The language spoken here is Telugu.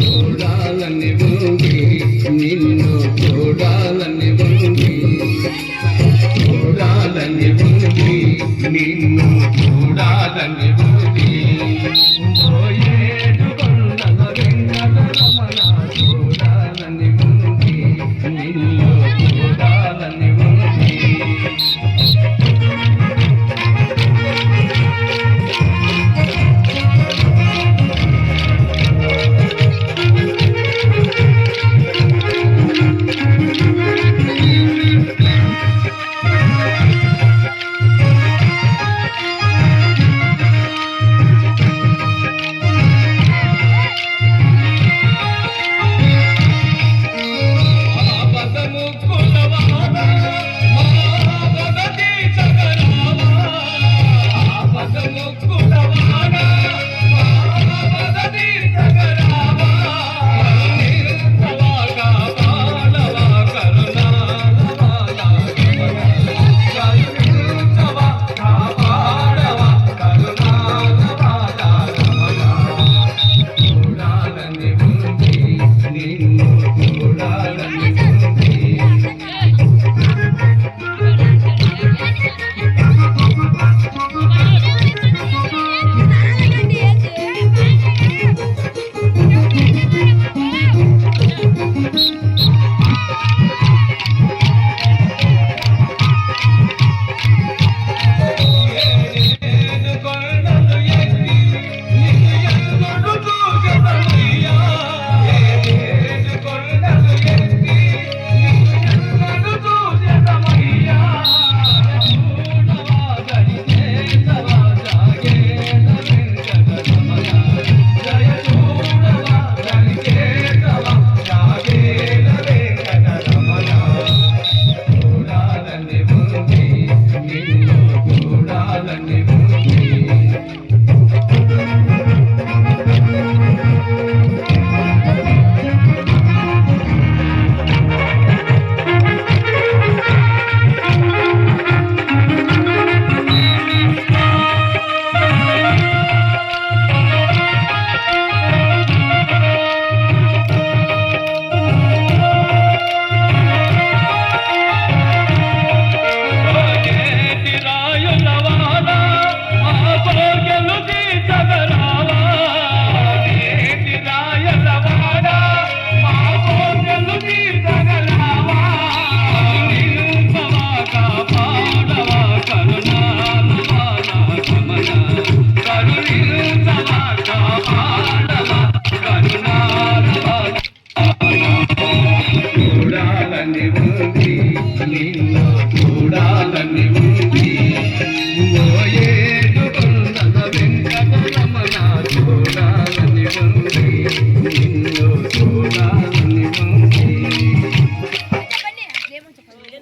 చూడాలని ఉంది నిన్ను చూడాలని ఉంది చూడాలని ఉంది నిన్ను చూడాలని ఉంది